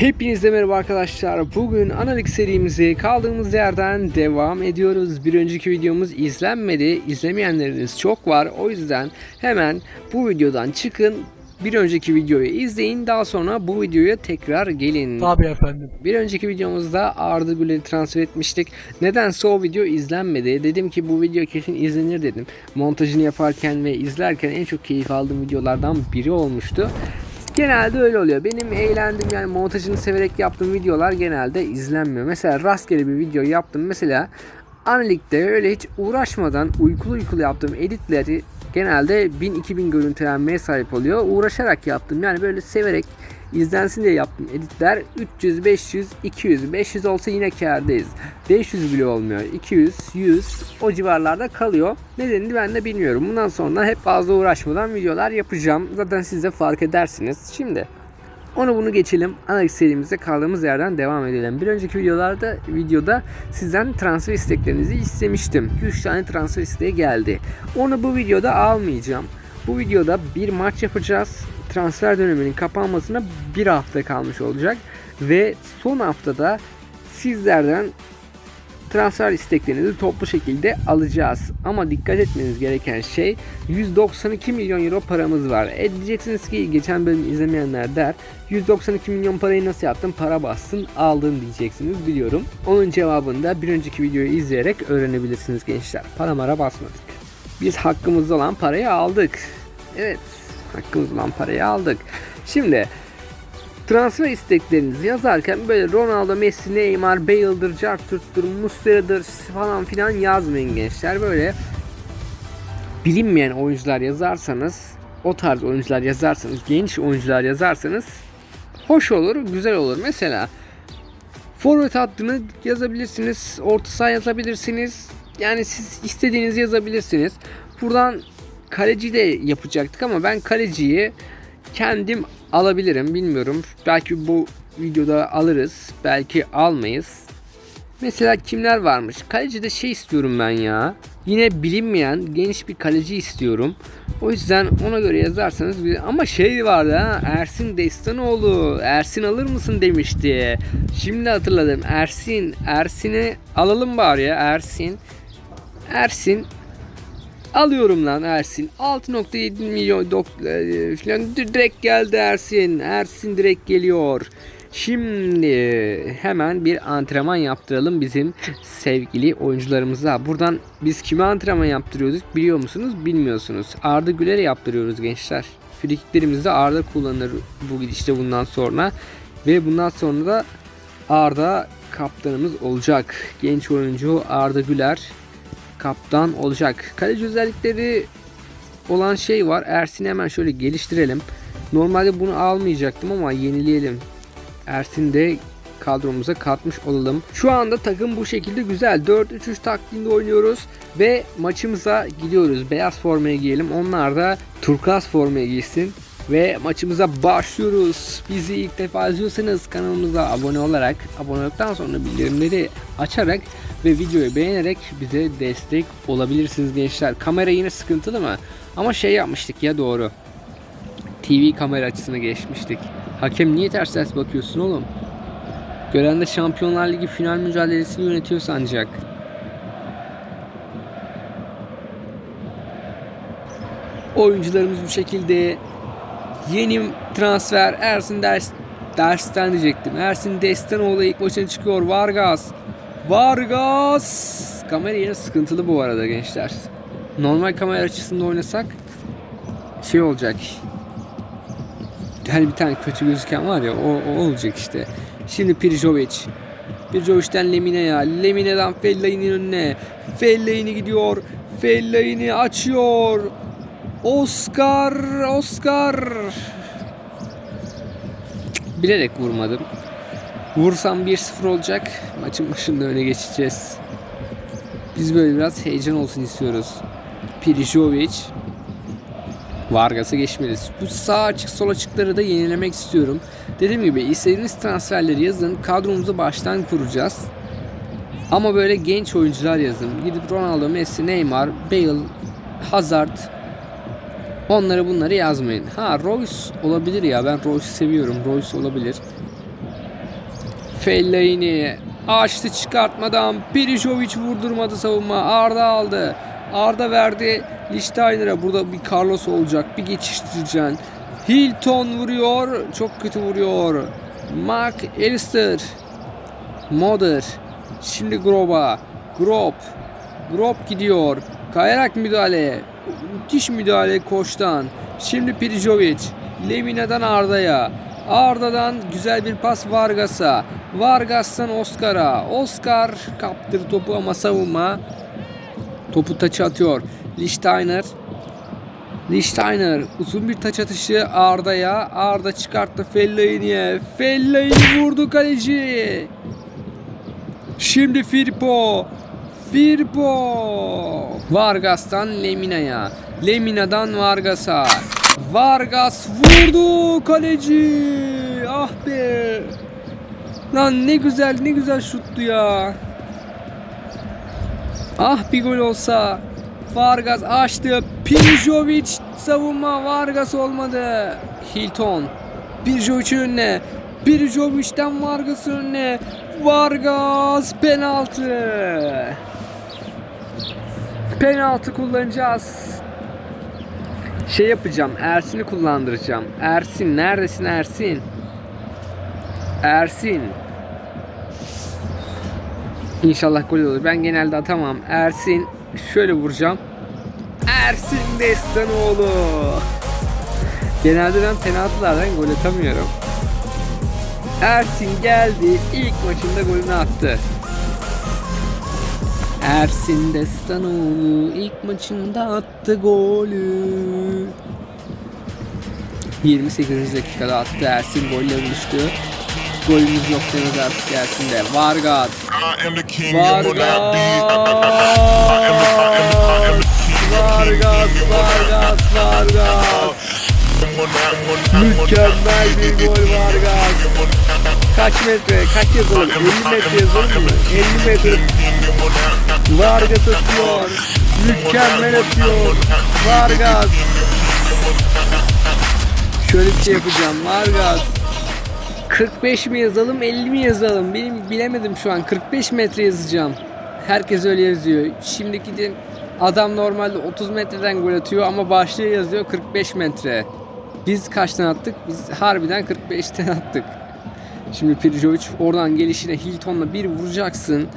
Hepinize merhaba arkadaşlar. Bugün analik serimizi kaldığımız yerden devam ediyoruz. Bir önceki videomuz izlenmedi. İzlemeyenleriniz çok var. O yüzden hemen bu videodan çıkın. Bir önceki videoyu izleyin. Daha sonra bu videoya tekrar gelin. Tabii efendim. Bir önceki videomuzda Arda Güler'i transfer etmiştik. Nedense o video izlenmedi. Dedim ki bu video kesin izlenir dedim. Montajını yaparken ve izlerken en çok keyif aldığım videolardan biri olmuştu. Genelde öyle oluyor. Benim eğlendim yani montajını severek yaptığım videolar genelde izlenmiyor. Mesela rastgele bir video yaptım. Mesela Analik'te öyle hiç uğraşmadan uykulu uykulu yaptığım editleri genelde 1000-2000 görüntülenmeye sahip oluyor. Uğraşarak yaptım. Yani böyle severek izlensin diye yaptım editler 300, 500, 200. 500 olsa yine kârdayız. 500 bile olmuyor. 200, 100 o civarlarda kalıyor. Nedenini ben de bilmiyorum. Bundan sonra hep fazla uğraşmadan videolar yapacağım. Zaten siz de fark edersiniz. Şimdi onu bunu geçelim. Analiz serimize kaldığımız yerden devam edelim. Bir önceki videolarda videoda sizden transfer isteklerinizi istemiştim. 3 tane transfer isteği geldi. Onu bu videoda almayacağım. Bu videoda bir maç yapacağız. Transfer döneminin kapanmasına bir hafta kalmış olacak. Ve son haftada sizlerden transfer isteklerinizi toplu şekilde alacağız. Ama dikkat etmeniz gereken şey 192 milyon euro paramız var. E diyeceksiniz ki geçen bölüm izlemeyenler der 192 milyon parayı nasıl yaptın para bastın aldın diyeceksiniz biliyorum. Onun cevabını da bir önceki videoyu izleyerek öğrenebilirsiniz gençler. Para mara basmadık. Biz hakkımızda olan parayı aldık. Evet hakkımız olan parayı aldık. Şimdi transfer isteklerinizi yazarken böyle Ronaldo, Messi, Neymar, Bale'dır, Carturt'tur, Muslera'dır falan filan yazmayın gençler. Böyle bilinmeyen oyuncular yazarsanız, o tarz oyuncular yazarsanız, genç oyuncular yazarsanız hoş olur, güzel olur. Mesela forvet hattını yazabilirsiniz, orta saha yazabilirsiniz. Yani siz istediğinizi yazabilirsiniz. Buradan kaleci de yapacaktık ama ben kaleciyi kendim alabilirim bilmiyorum. Belki bu videoda alırız. Belki almayız. Mesela kimler varmış? Kalecide şey istiyorum ben ya. Yine bilinmeyen genç bir kaleci istiyorum. O yüzden ona göre yazarsanız. Ama şey vardı ha Ersin Destanoğlu. Ersin alır mısın demişti. Şimdi hatırladım. Ersin. Ersin'i alalım bari ya. Ersin. Ersin Alıyorum lan Ersin. 6.7 milyon dok- e, falan direkt geldi Ersin. Ersin direkt geliyor. Şimdi hemen bir antrenman yaptıralım bizim sevgili oyuncularımıza. Buradan biz kime antrenman yaptırıyorduk biliyor musunuz? Bilmiyorsunuz. Arda Güler'e yaptırıyoruz gençler. Frikiklerimizi de Arda kullanır bu gidişte bundan sonra. Ve bundan sonra da Arda kaptanımız olacak. Genç oyuncu Arda Güler kaptan olacak. Kaleci özellikleri olan şey var. Ersin'i hemen şöyle geliştirelim. Normalde bunu almayacaktım ama yenileyelim. Ersin de kadromuza katmış olalım. Şu anda takım bu şekilde güzel. 4-3-3 taktiğinde oynuyoruz ve maçımıza gidiyoruz. Beyaz formaya giyelim. Onlar da turkuaz formaya giysin. Ve maçımıza başlıyoruz. Bizi ilk defa izliyorsanız kanalımıza abone olarak, abone olduktan sonra bildirimleri açarak ve videoyu beğenerek bize destek olabilirsiniz gençler. Kamera yine sıkıntılı mı? Ama şey yapmıştık ya doğru. TV kamera açısına geçmiştik. Hakem niye ters ters bakıyorsun oğlum? Gören de Şampiyonlar Ligi final mücadelesini yönetiyor sancak. Oyuncularımız bu şekilde Yeni transfer Ersin Ders dersten diyecektim. Ersin Destanoğlu ilk maçına çıkıyor. Vargas. Vargas. Kamera yine sıkıntılı bu arada gençler. Normal kamera açısında oynasak şey olacak. Hani bir tane kötü gözüken var ya o, o olacak işte. Şimdi Pirjovic. Pirjovic'den Lemine ya. Lemine'den Fellaini'nin önüne. Fellaini gidiyor. Fellaini açıyor. Oscar, Oscar. Bilerek vurmadım. Vursam 1-0 olacak. Maçın başında öne geçeceğiz. Biz böyle biraz heyecan olsun istiyoruz. Pirijovic. Vargas'a geçmeliyiz. Bu sağ açık sol açıkları da yenilemek istiyorum. Dediğim gibi istediğiniz transferleri yazın. Kadromuzu baştan kuracağız. Ama böyle genç oyuncular yazın. Gidip Ronaldo, Messi, Neymar, Bale, Hazard, Onları bunları yazmayın. Ha Royce olabilir ya. Ben Royce seviyorum. Royce olabilir. Fellaini açtı çıkartmadan Perijovic vurdurmadı savunma. Arda aldı. Arda verdi Lichtsteiner'a. Burada bir Carlos olacak. Bir geçiştireceksin. Hilton vuruyor. Çok kötü vuruyor. Mark Alistair. Moder. Şimdi Grob'a. Grob. Grob gidiyor. Kayarak müdahale. Müthiş müdahale koçtan. Şimdi Perijovic. Lemina'dan Arda'ya. Arda'dan güzel bir pas Vargas'a. Vargas'tan Oscar'a. Oscar kaptır topu ama savunma. Topu taça atıyor. Lichtsteiner. Lichtsteiner uzun bir taç atışı Arda'ya. Arda çıkarttı Fellaini'ye. Fellaini vurdu kaleci. Şimdi Firpo. Firpo. Vargas'tan Lemina'ya. Lemina'dan Vargas'a. Vargas vurdu kaleci. Ah be. Lan ne güzel ne güzel şuttu ya. Ah bir gol olsa. Vargas açtı. Pirjovic savunma. Vargas olmadı. Hilton. Pirjovic'in önüne. Pirjovic'ten Vargas'ın önüne. Vargas penaltı. Penaltı kullanacağız. Şey yapacağım. Ersin'i kullandıracağım. Ersin neredesin Ersin? Ersin. İnşallah gol olur. Ben genelde atamam. Ersin şöyle vuracağım. Ersin Destanoğlu. Genelde ben penaltılardan gol atamıyorum. Ersin geldi. ilk maçında golünü attı. Ersin Destanoğlu ilk maçında attı golü. 28. dakikada attı Ersin golle buluştu. Golümüz yok deniz artık. Vargas. Not be. Vargas. King. Vargas, Vargas, Vargas. Mükemmel bir gol Vargas. Kaç metre? Kaç yazalım? 50 metre yazalım mı? 50 metre. Vargas atıyor. Mükemmel atıyor. Vargas. Şöyle bir şey yapacağım. Vargas. 45 mi yazalım 50 mi yazalım benim bilemedim şu an 45 metre yazacağım herkes öyle yazıyor şimdiki de adam normalde 30 metreden gol atıyor ama başlığı yazıyor 45 metre biz kaçtan attık biz harbiden 45'ten attık şimdi Pirjovic oradan gelişine Hilton'la bir vuracaksın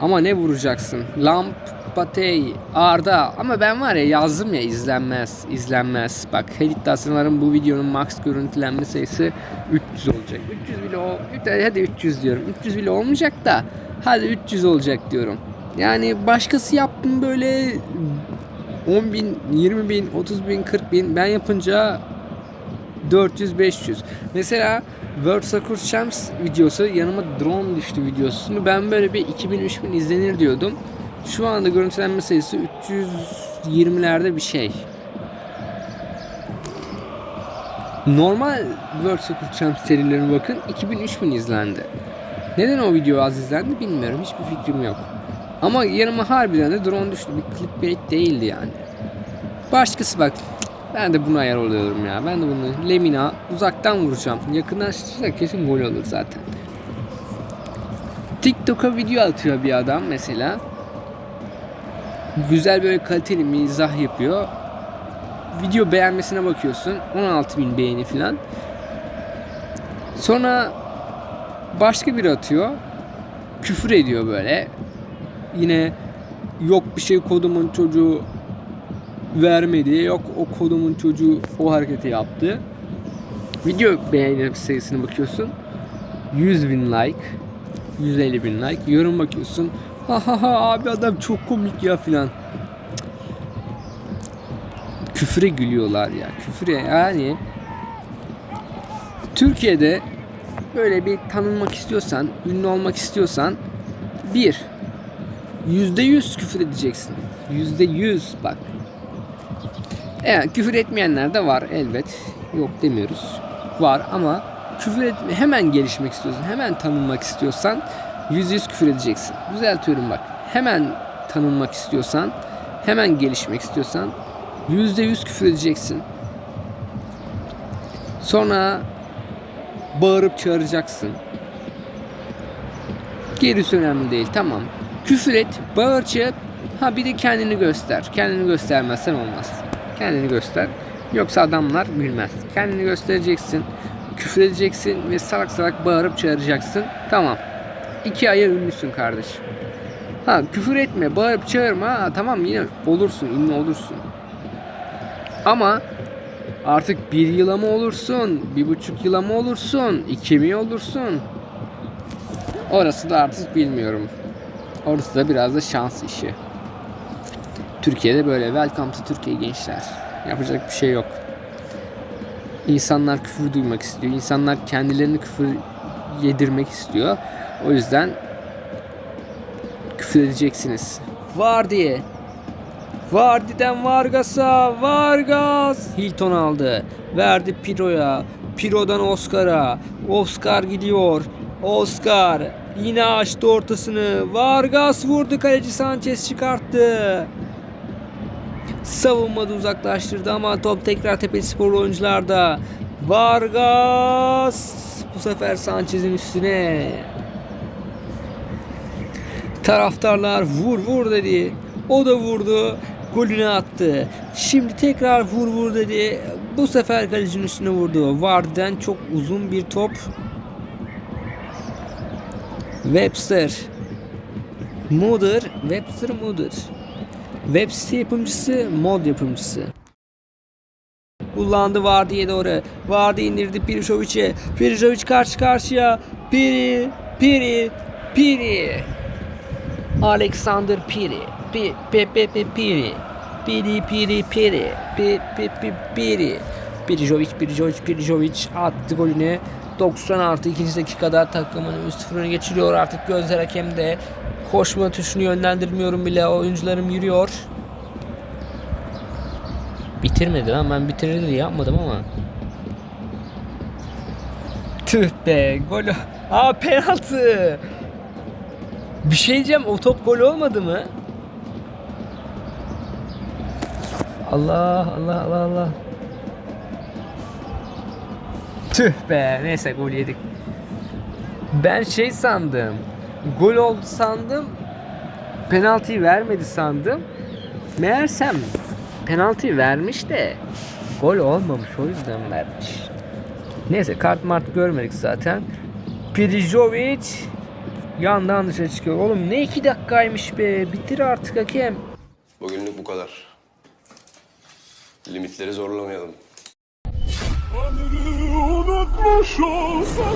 ama ne vuracaksın Lamp Patey, Arda ama ben var ya yazdım ya izlenmez, izlenmez. Bak her iddiasınların bu videonun max görüntülenme sayısı 300 olacak. 300 bile o, hadi 300 diyorum. 300 bile olmayacak da hadi 300 olacak diyorum. Yani başkası yaptım böyle 10 bin, 20 bin, 30 bin, 40 bin ben yapınca 400-500. Mesela World Soccer Champs videosu yanıma drone düştü videosunu. Ben böyle bir 2000-3000 izlenir diyordum. Şu anda görüntülenme sayısı 320'lerde bir şey. Normal World Soccer Champs serilerine bakın 2000-3000 izlendi. Neden o video az izlendi bilmiyorum. Hiçbir fikrim yok. Ama yanıma harbiden de drone düştü. Bir clickbait değildi yani. Başkası bak. Ben de bunu ayar oluyorum ya. Ben de bunu Lemina uzaktan vuracağım. Yakınlaştırırsa kesin gol olur zaten. TikTok'a video atıyor bir adam mesela güzel böyle kaliteli mizah yapıyor. Video beğenmesine bakıyorsun. 16.000 beğeni falan. Sonra başka biri atıyor. Küfür ediyor böyle. Yine yok bir şey kodumun çocuğu vermedi. Yok o kodumun çocuğu o hareketi yaptı. Video beğeni sayısına bakıyorsun. 100 bin like. 150 bin like. Yorum bakıyorsun. Ha ha ha abi adam çok komik ya filan. Küfüre gülüyorlar ya. Küfüre yani Türkiye'de böyle bir tanınmak istiyorsan, ünlü olmak istiyorsan bir yüzde yüz küfür edeceksin. Yüzde yüz bak. Evet küfür etmeyenler de var elbet. Yok demiyoruz. Var ama küfür etme hemen gelişmek istiyorsan, hemen tanınmak istiyorsan yüz yüz küfür edeceksin. Düzeltiyorum bak. Hemen tanınmak istiyorsan, hemen gelişmek istiyorsan yüzde yüz küfür edeceksin. Sonra bağırıp çağıracaksın. Gerisi önemli değil. Tamam. Küfür et, bağır çağır. Ha bir de kendini göster. Kendini göstermezsen olmaz. Kendini göster. Yoksa adamlar gülmez. Kendini göstereceksin. Küfür edeceksin ve salak salak bağırıp çağıracaksın. Tamam. İki aya ünlüsün kardeş. Ha küfür etme, bağırıp çağırma. Ha, tamam yine olursun, ünlü olursun. Ama artık bir yıla mı olursun, bir buçuk yıla mı olursun, iki mi olursun? Orası da artık bilmiyorum. Orası da biraz da şans işi. Türkiye'de böyle welcome to Türkiye gençler. Yapacak bir şey yok. İnsanlar küfür duymak istiyor. İnsanlar kendilerini küfür yedirmek istiyor. O yüzden küfür edeceksiniz. Var diye. Vardy'den Vargas'a. Vargas. Hilton aldı. Verdi Piro'ya. Piro'dan Oscar'a. Oscar gidiyor. Oscar yine açtı ortasını. Vargas vurdu. Kaleci Sanchez çıkarttı. Savunmada uzaklaştırdı ama top tekrar Tepespor oyuncularda. Vargas bu sefer Sanchez'in üstüne. Taraftarlar vur vur dedi. O da vurdu. Golünü attı. Şimdi tekrar vur vur dedi. Bu sefer kalecinin üstüne vurdu. Vardy'den çok uzun bir top. Webster. Mudur. Webster Mudur. Web site yapımcısı, mod yapımcısı. Kullandı Vardy'ye doğru. Vardy indirdi Pirishovic'e. Pirishovic karşı karşıya. Piri, Piri, Piri. Alexander Piri. Pi, pe, pe, Piri. Piri, Piri, Piri. Pi, pi, pi, Piri. Pirijovic, Pirijovic, Pirijovic attı golünü. 90 artı 2. dakikada takımını 3-0 öne geçiriyor artık gözler hakemde. Koşma tuşunu yönlendirmiyorum bile oyuncularım yürüyor. Bitirmedi lan ben bitirir diye yapmadım ama. Tüh be gol. Aa penaltı. Bir şey diyeceğim o top gol olmadı mı? Allah Allah Allah Allah. Tüh be neyse gol yedik. Ben şey sandım. Gol oldu sandım. Penaltıyı vermedi sandım. Meğersem penaltıyı vermiş de gol olmamış o yüzden vermiş. Neyse kart mart görmedik zaten. Prijovic yandan dışarı çıkıyor. Oğlum ne iki dakikaymış be. Bitir artık hakem. Bugünlük bu kadar. Limitleri zorlamayalım. Unutmuş olsam